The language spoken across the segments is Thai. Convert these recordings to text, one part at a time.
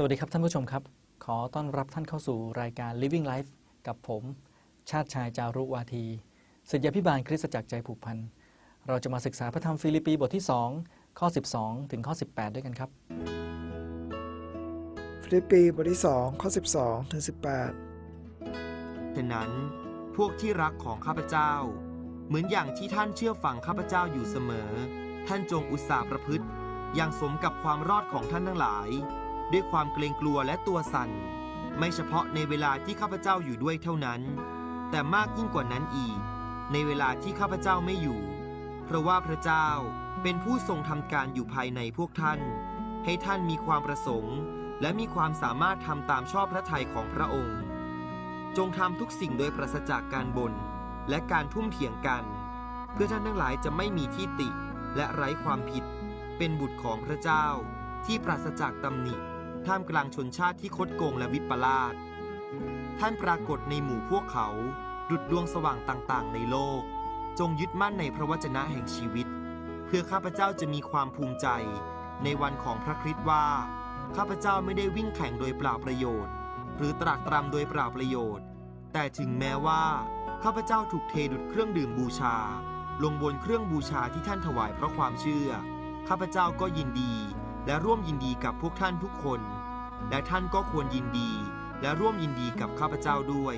สวัสดีครับท่านผู้ชมครับ ขอต้อนรับท่านเข้าสู่รายการ Living Life กับผม ชาติชายจารุวาทีศิษยาพิบาลคริสตจักรใจผูกพัน เราจะมาศึกษาพระธรรมฟิลิปปีบทที่ 2 ข้อ 12 ถึงข้อ 18 ด้วยกันครับ ฟิลิปปีบทที่ 2 ข้อ 12 ถึง 18 ฉะนั้นพวกที่รักของข้าพเจ้า เหมือนอย่างที่ท่านเชื่อฟังข้าพเจ้าอยู่เสมอ ท่านจงอุตส่าห์ประพฤติ อย่างสมกับความรอดของท่านทั้งหลาย ด้วยความเกรงกลัวและตัวสั่น ไม่เฉพาะในเวลาที่ข้าพเจ้าอยู่ด้วยเท่านั้น แต่มากยิ่งกว่านั้นอีก ในเวลาที่ข้าพเจ้าไม่อยู่ เพราะว่าพระเจ้าเป็นผู้ทรงทำการอยู่ภายในพวกท่าน ให้ท่านมีความประสงค์ และมีความสามารถทำตามชอบพระทัยของพระองค์ จงทำทุกสิ่งโดยปราศจากการบน่นและการทุ่มเถียงกัน เพื่อท่านทั้งหลายจะไม่มีที่ติและไร้ความผิด เป็นบุตรของพระเจ้าที่ปราศจากตำหนิ ท่ามกลางชนชาติที่คดโกงและวิปลาสท่านปรากฏในหมู่พวกเขา ดุดดวงสว่างต่างๆ ในโลก จงยึดมั่นในพระวจนะแห่งชีวิต เพื่อข้าพเจ้าจะมีความภูมิใจ ในวันของพระคริสต์ว่า ข้าพเจ้าไม่ได้วิ่งแข่งโดยเปล่าประโยชน์ หรือตรากตรำโดยเปล่าประโยชน์ แต่ถึงแม้ว่า ข้าพเจ้าถูกเทดุดเครื่องดื่มบูชา ลงบนเครื่องบูชาที่ท่านถวายเพราะความเชื่อ ข้าพเจ้าก็ยินดี และร่วมยินดีกับพวกท่านทุกคน และท่านก็ควรยินดี และร่วมยินดีกับข้าพเจ้าด้วย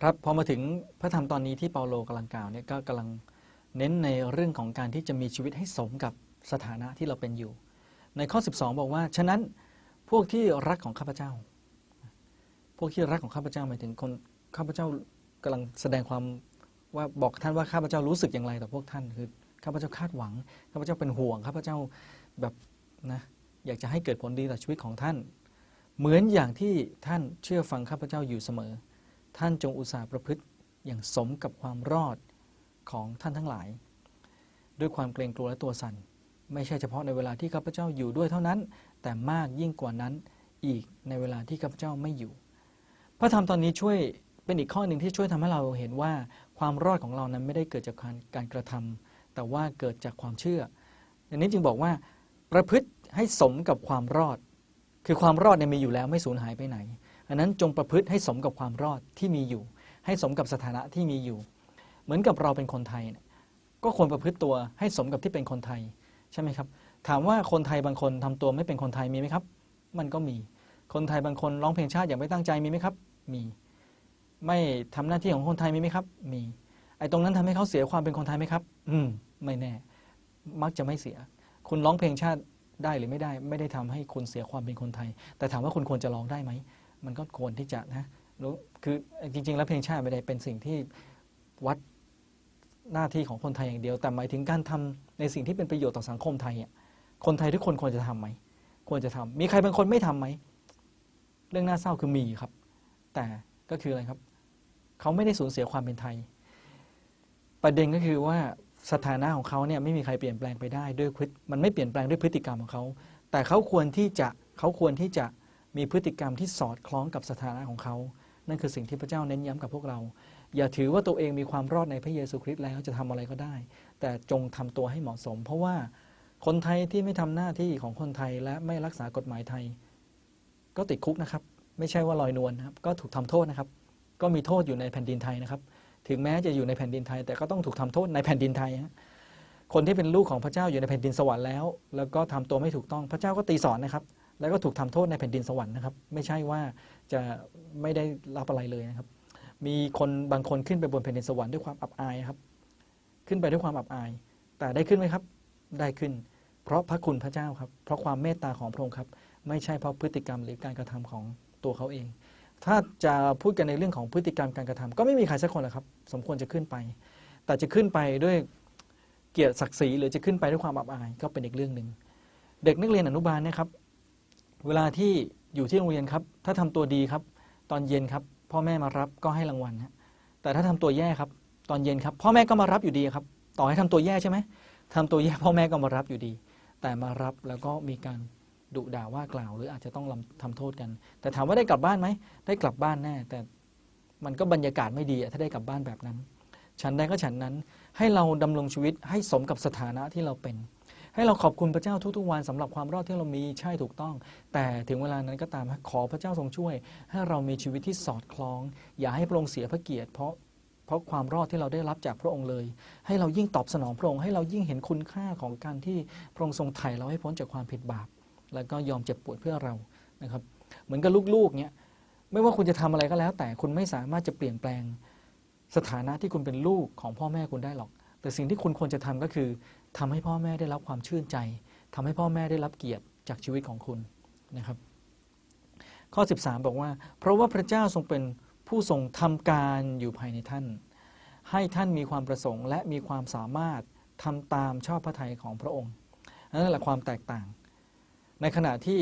ครับพอมาถึงพระธรรมตอนนี้ที่เปาโลกำลังกล่าวเนี่ยก็กำลังเน้นในเรื่องของการที่จะมีชีวิตให้สมกับสถานะที่เราเป็นอยู่ ในข้อ 12 บอกว่า ฉะนั้นพวกที่รักของข้าพเจ้า พวกที่รักของข้าพเจ้าหมายถึงคนข้าพเจ้ากำลังแสดงความว่าบอกท่านว่าข้าพเจ้ารู้สึกอย่างไรต่อพวกท่านคือ ข้าพเจ้าคาดหวัง ข้าพเจ้าเป็นห่วง ข้าพเจ้าแบบนะอยากจะให้เกิดผลดีต่อชีวิตของท่าน เหมือนอย่างที่ท่านเชื่อฟังข้าพเจ้าอยู่เสมอ ท่านจงอุตสาห์ประพฤติอย่างสมกับความรอดของท่านทั้งหลาย ด้วยความเกรงกลัวและตัวสั่นไม่ใช่เฉพาะในเวลาที่ข้าพเจ้าอยู่ด้วยเท่านั้น แต่มากยิ่งกว่านั้นอีกในเวลาที่ข้าพเจ้าไม่อยู่ พระธรรมตอนนี้ช่วยเป็นอีกข้อหนึ่งที่ช่วยทำให้เราเห็นว่าความรอดของเรานั้นไม่ได้เกิดจากการการกระทำ แต่ว่าเกิดจากความเชื่อดังนี้จึงบอกว่าประพฤติให้สมกับความรอด คือความรอดเนี่ยมีอยู่แล้วไม่สูญหายไปไหนอันนั้นจงประพฤติให้สมกับความรอดที่มีอยู่ ให้สมกับสถานะที่มีอยู่ เหมือนกับเราเป็นคนไทยเนี่ยก็ควรประพฤติตัวให้สมกับที่เป็นคนไทยใช่ไหมครับ ถามว่าคนไทยบางคนทำตัวไม่เป็นคนไทยมีไหมครับ มันก็มี คนไทยบางคนร้องเพลงชาติอย่างไม่ตั้งใจมีไหมครับ มี ไม่ทำหน้าที่ของคนไทยมีไหมครับ มี ไอ้ตรงนั้นทำให้เขาเสียความเป็นคนไทยไหมครับ อืม ไม่แน่ มักจะไม่เสีย คุณร้องเพลงชาติได้หรือไม่ได้ ไม่ได้ทำให้คุณเสียความเป็นคนไทย แต่ถามว่าคุณควรจะร้องได้ไหม มันก็ควรที่จะนะรู้คือจริง ๆ แล้วเพลงชาติไม่ได้เป็นสิ่งที่วัดหน้าที่ของคนไทยอย่างเดียว แต่หมายถึงการทำในสิ่งที่เป็นประโยชน์ต่อสังคมไทยอะคนไทยทุกคนควรจะทำไหม ควรจะทำมีใครบางคนไม่ทำไหม เรื่องน่าเศร้าคือมีครับ แต่ก็คืออะไรครับ เขาไม่ได้สูญเสียความเป็นไทย ประเด็นก็คือว่า สถานะของเขาเนี่ยไม่มีใครเปลี่ยนแปลงไปได้ด้วยพฤติมันไม่เปลี่ยนแปลงด้วยพฤติกรรมของเขา แต่เขาควรที่จะเขาควรที่จะมีพฤติกรรมที่สอดคล้องกับสถานะของเขา นั่นคือสิ่งที่พระเจ้าเน้นย้ำกับพวกเรา อย่าถือว่าตัวเองมีความรอดในพระเยซูคริสต์แล้วจะทำอะไรก็ได้ แต่จงทำตัวให้เหมาะสม เพราะว่าคนไทยที่ไม่ทำหน้าที่ของคนไทยและไม่รักษากฎหมายไทย ก็ติดคุกนะครับ ไม่ใช่ว่าลอยนวลนะครับ ก็ถูกทำโทษนะครับ ก็มีโทษอยู่ในแผ่นดินไทยนะครับ ถึงแม้จะอยู่ในแผ่นดินไทย แต่ก็ต้องถูกทำโทษในแผ่นดินไทยฮะคนที่เป็นลูกของพระเจ้าอยู่ในแผ่นดินสวรรค์แล้ว แล้วก็ทำตัวไม่ถูกต้องพระเจ้าก็ตีสอนนะครับ แล้วก็ถูกทำโทษในแผ่นดินสวรรค์นะครับ ไม่ใช่ว่าจะไม่ได้รับอะไรเลยนะครับ มีคนบางคนขึ้นไปบนแผ่นดินสวรรค์ด้วยความอับอายครับ ขึ้นไปด้วยความอับอาย แต่ได้ขึ้นไหมครับ ได้ขึ้น เพราะพระคุณพระเจ้าครับ เพราะความเมตตาของพระองค์ครับ ไม่ใช่เพราะพฤติกรรมหรือการกระทำของตัวเขาเอง ถ้าจะพูดกันในเรื่องของพฤติกรรมการกระทำก็ไม่มีใครสักคนหรอกครับ สมควรจะขึ้นไป แต่จะขึ้นไปด้วยเกียรติศักดิ์ศรีหรือจะขึ้นไปด้วยความอับอายก็เป็นอีกเรื่องหนึ่งเด็กนักเรียนอนุบาลนะครับ เวลาที่อยู่ที่โรงเรียนครับ ถ้าทำตัวดีครับ ตอนเย็นครับ พ่อแม่มารับก็ให้รางวัลฮะแต่ถ้าทำตัวแย่ครับ ตอนเย็นครับ พ่อแม่ก็มารับอยู่ดีครับ ต่อให้ทำตัวแย่ใช่ไหมทำตัวแย่พ่อแม่ก็มารับอยู่ดี แต่มารับแล้วก็มีการ ดุด่าว่ากล่าว หรืออาจจะต้องทำโทษกัน แต่ถามว่าได้กลับบ้านไหมได้กลับบ้านแน่แต่มันก็บรรยากาศไม่ดีถ้าได้กลับบ้านแบบนั้น ฉันใดก็ฉันนั้นให้เราดำรงชีวิตให้สมกับสถานะที่เราเป็น ให้เราขอบคุณพระเจ้าทุกๆวันสำหรับความรอดที่เรามีใช่ถูกต้อง แต่ถึงเวลานั้นก็ตามขอพระเจ้าทรงช่วย ให้เรามีชีวิตที่สอดคล้อง อย่าให้พระองค์เสียพระเกียรติเพราะเพราะความรอดที่เราได้รับจากพระองค์เลย ให้เรายิ่งตอบสนองพระองค์ให้เรายิ่งเห็นคุณค่าของการที่พระองค์ทรงไถ่เราให้พ้นจากความผิดบาป แล้วก็ยอมเจ็บปวดเพื่อเรานะครับ เหมือนกับลูกๆเนี่ยไม่ว่าคุณจะทำอะไรก็แล้ว แต่คุณไม่สามารถจะเปลี่ยนแปลงสถานะที่คุณเป็นลูกของพ่อแม่คุณได้หรอก แต่สิ่งที่คุณควรจะทำก็คือทำให้พ่อแม่ได้รับความชื่นใจทำให้พ่อแม่ได้รับเกียรติจากชีวิตของคุณนะครับ ข้อ 13 บอกว่า เพราะว่าพระเจ้าทรงเป็นผู้ทรงทำการอยู่ภายในท่าน ให้ท่านมีความประสงค์ และมีความสามารถทำตามชอบพระทัยของพระองค์นั่นแหละความแตกต่าง ในขณะที่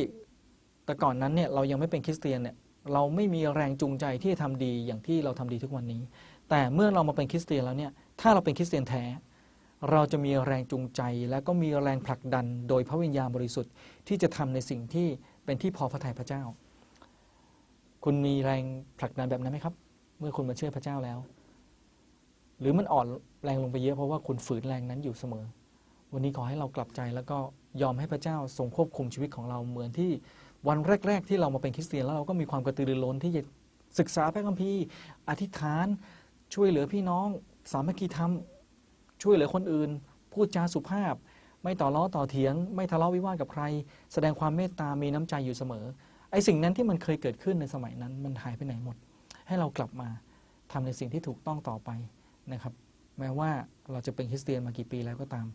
แต่ก่อนนั้นเนี่ยเรายังไม่เป็นคริสเตียนเนี่ยเราไม่มีแรงจูงใจที่จะทำดีอย่างที่เราทำดีทุกวันนี้ แต่เมื่อเรามาเป็นคริสเตียนแล้วเนี่ยถ้าเราเป็นคริสเตียนแท้ เราจะมีแรงจูงใจ และก็มีแรงผลักดันโดยพระวิญญาณบริสุทธิ์ที่จะทำในสิ่งที่เป็นที่พอพระทัยพระเจ้า คุณมีแรงผลักดันแบบนั้นไหมครับ เมื่อคุณมาเชื่อพระเจ้าแล้ว หรือมันอ่อนแรงลงไปเยอะเพราะว่าคุณฝืนแรงนั้นอยู่เสมอ วันนี้ขอให้เรากลับใจแล้วก็ ยอมให้พระเจ้าทรงควบคุมชีวิตของเราเหมือนที่วันแรก ๆ ที่เรามาเป็นคริสเตียนแล้วเราก็มีความกระตือรือร้นที่จะศึกษาพระคัมภีร์ อธิษฐานช่วยเหลือพี่น้อง สามัคคีธรรมช่วยเหลือคนอื่น พูดจาสุภาพ ไม่ต่อล้อต่อเถียง ไม่ทะเลาะวิวาทกับใคร แสดงความเมตตามีน้ำใจอยู่เสมอไอ้สิ่งนั้นที่มันเคยเกิดขึ้นในสมัยนั้นมันหายไปไหนหมด ให้เรากลับมาทำในสิ่งที่ถูกต้องต่อไปนะครับ แม้ว่าเราจะเป็นคริสเตียนมากี่ปีแล้วก็ตาม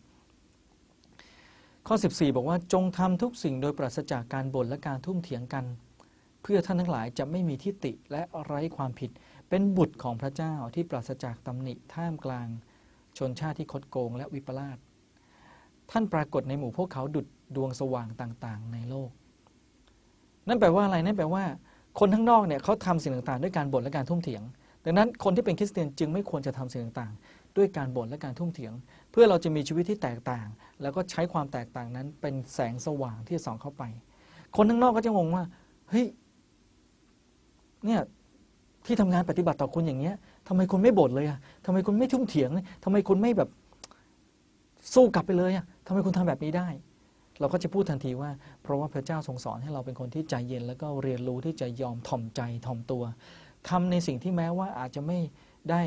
ข้อ 14 บอกว่าจงทำทุกสิ่งโดยปราศจากการบ่นและการทุ่มเถียงกัน เพื่อท่านทั้งหลายจะไม่มีทิฏฐิและไร้ความผิด เป็นบุตรของพระเจ้าที่ปราศจากตำหนิท่ามกลาง ชนชาติที่คดโกงและวิปลาสท่านปรากฏในหมู่พวกเขาดุดดวงสว่างต่างๆ ในโลก นั่นแปลว่าอะไรนั่นแปลว่า คนข้งนอกเนี่ยเขาทำสิ่งต่างๆ ด้วยการบ่นและการทุ่มเถียง ดังนั้นคนที่เป็นคริสเตียนจึงไม่ควรจะทำสิ่งต่างๆ ด้วยการบ่นและการทุ่มเถียง เพื่อเราจะมีชีวิตที่แตกต่าง แล้วก็ใช้ความแตกต่างนั้นเป็นแสงสว่างที่ส่องเข้าไป คนข้างนอกก็จะงงว่าเฮ้ยเนี่ยที่ทำงานปฏิบัติต่อคุณอย่างเงี้ยทำไมคุณไม่บ่นเลยอะทำไมคุณไม่ทุ่มเถียงทำไมคุณไม่แบบสู้กลับไปเลยอะทำไมคุณทำแบบนี้ได้ เราก็จะพูดทันทีว่า เพราะว่าพระเจ้าทรงสอนให้เราเป็นคนที่ใจเย็น แล้วก็เรียนรู้ที่จะยอมถ่อมใจถ่อมตัว ทำในสิ่งที่แม้ว่าอาจจะไม่ได้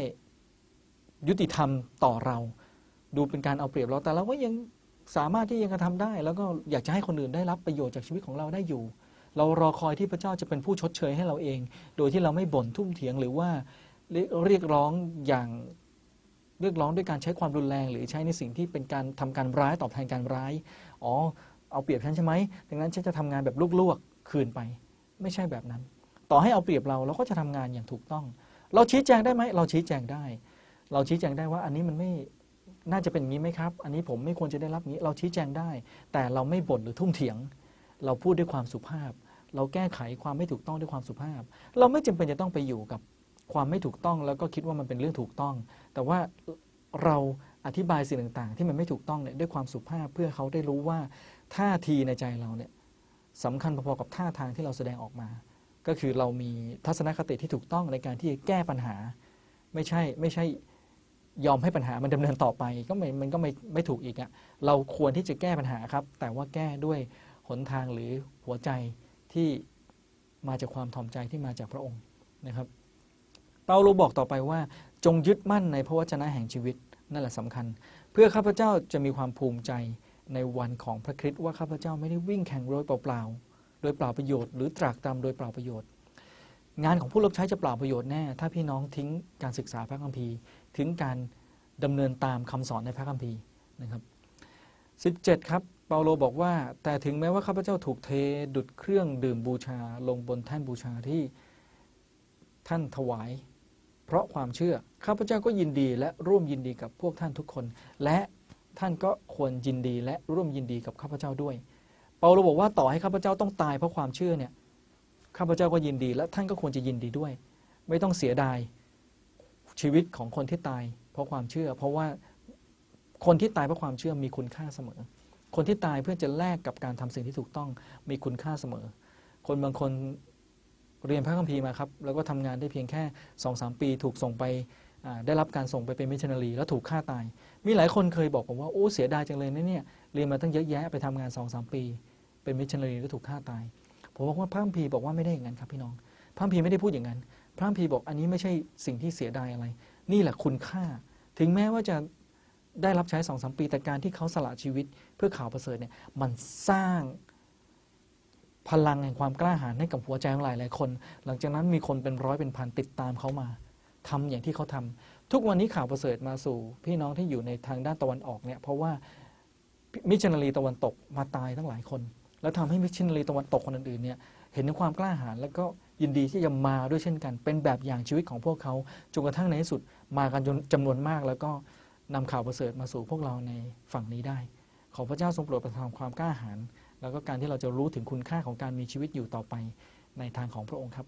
ยุติธรรมต่อเรา ดูเป็นการเอาเปรียบเราแต่เราก็ยังสามารถที่ยังกระทำได้ แล้วก็อยากจะให้คนอื่นได้รับประโยชน์จากชีวิตของเราได้อยู่ เรารอคอยที่พระเจ้าจะเป็นผู้ชดเชยให้เราเอง โดยที่เราไม่บ่นทุ่มเถียงหรือว่าเรียกร้องอย่างเรียกร้องด้วยการใช้ความรุนแรง หรือใช้ในสิ่งที่เป็นการทำการร้ายตอบแทนการร้าย อ๋อ เอาเปรียบฉันใช่ไหมดังนั้นฉันจะทำงานแบบลวกๆคืนไป ไม่ใช่แบบนั้น ต่อให้เอาเปรียบเราเราก็จะทำงานอย่างถูกต้อง เราชี้แจงได้ไหมเราชี้แจงได้ เราชี้แจงได้ว่าอันนี้มันไม่น่าจะเป็นอย่างนี้ไหมครับ อันนี้ผมไม่ควรจะได้รับนี้ เราชี้แจงได้ แต่เราไม่บ่นหรือทุ่มเถียง เราพูดด้วยความสุภาพ เราแก้ไขความไม่ถูกต้องด้วยความสุภาพ เราไม่จำเป็นจะต้องไปอยู่กับความไม่ถูกต้องแล้วก็คิดว่ามันเป็นเรื่องถูกต้อง แต่ว่าเราอธิบายสิ่งต่างๆ ที่มันไม่ถูกต้องเนี่ยด้วยความสุภาพเพื่อเขาได้รู้ว่าท่าทีในใจเราเนี่ยสำคัญพอๆกับท่าทางที่เราแสดงออกมา ก็คือเรามีทัศนคติที่ถูกต้องในการที่จะแก้ปัญหา ไม่ใช่ไม่ใช่ยอมให้ปัญหามันดำเนินต่อไปก็ไม่มันก็ไม่ไม่ถูกอีกอะเราควรที่จะแก้ปัญหาครับ แต่ว่าแก้ด้วยหนทางหรือหัวใจที่มาจากความถ่อมใจที่มาจากพระองค์นะครับ เปาโลบอกต่อไปว่า จงยึดมั่นในพระวจนะแห่งชีวิตนั่นแหละสำคัญ เพื่อข้าพเจ้าจะมีความภูมิใจในวันของพระคริสต์ว่าข้าพเจ้าไม่ได้วิ่งแข่งโดยเปล่าๆ โดยเปล่าประโยชน์หรือตรากตรำโดยเปล่าประโยชน์ งานของผู้รับใช้จะเปล่าประโยชน์แน่ ถ้าพี่น้องทิ้งการศึกษาพระคัมภีร์ทิ้งการดำเนินตามคำสอนในพระคัมภีร์นะครับ17 ครับ เปาโลบอกว่า แต่ถึงแม้ว่าข้าพเจ้าถูกเทดุดเครื่องดื่มบูชาลงบนแท่นบูชาที่ท่านถวาย เพราะความเชื่อข้าพเจ้าก็ยินดีและร่วมยินดีกับพวกท่านทุกคน และท่านก็ควรยินดีและร่วมยินดีกับข้าพเจ้าด้วย เปาโลบอกว่าต่อให้ข้าพเจ้าต้องตายเพราะความเชื่อเนี่ยข้าพเจ้าก็ยินดี และท่านก็ควรจะยินดีด้วย ไม่ต้องเสียดายชีวิตของคนที่ตายเพราะความเชื่อ เพราะว่าคนที่ตายเพราะความเชื่อมีคุณค่าเสมอ คนที่ตายเพื่อจะแลกกับการทำสิ่งที่ถูกต้องมีคุณค่าเสมอ คนบางคนเรียนพระคัมภีร์มาครับแล้วก็ทำงานได้เพียงแค่สองสามปี ถูกส่งไปได้รับการส่งไปเป็นมิชชันนารีแล้วถูกฆ่าตาย มีหลายคนเคยบอกผมว่าโอ้เสียดายจังเลยนะเนี่ยเรียนมาตั้งเยอะแยะไปทำงาน2อสปี เป็นมิชชันนารีแล้วถูกฆ่าตาย ผมบอกว่าพระคัมภีบอกว่าไม่ได้อย่างนั้นครับพี่น้องพระคัมภีไม่ได้พูดอย่างนั้น พระคัมภีบอกอันนี้ไม่ใช่สิ่งที่เสียดายอะไร นี่แหละคุณค่า ถึงแม้ว่าจะได้รับใช้สองสามปีแต่การที่เขาสละชีวิตเพื่อข่าวประเสริฐเนี่ยมันสร้างพลังแห่งความกล้าหาญให้กับหัวใจของหลายหลายคน หลังจากนั้นมีคนเป็นร้อยเป็นพันติดตามเขามาทำอย่างที่เขาทำทุกวันนี้ข่าวประเสริฐมาสู่ พี่น้องที่อยู่ในทางด้านตะวันออกเนี่ยเพราะว่ามิชชันนารีตะวันตกมาตายตั้งหลายคน แล้วทำให้มิชชันนารีตะวันตกคนอื่นๆเนี่ยเห็นถึงความกล้าหาญแล้วก็ยินดีที่จะมาด้วยเช่นกัน เป็นแบบอย่างชีวิตของพวกเขาจนกระทั่งในที่สุดมากันจนจำนวนมาก แล้วก็นำข่าวประเสริฐมาสู่พวกเราในฝั่งนี้ได้ ขอพระเจ้าทรงโปรดประทานความกล้าหาญแล้วก็การที่เราจะรู้ถึงคุณค่าของการมีชีวิตอยู่ต่อไปในทางของพระองค์ครับ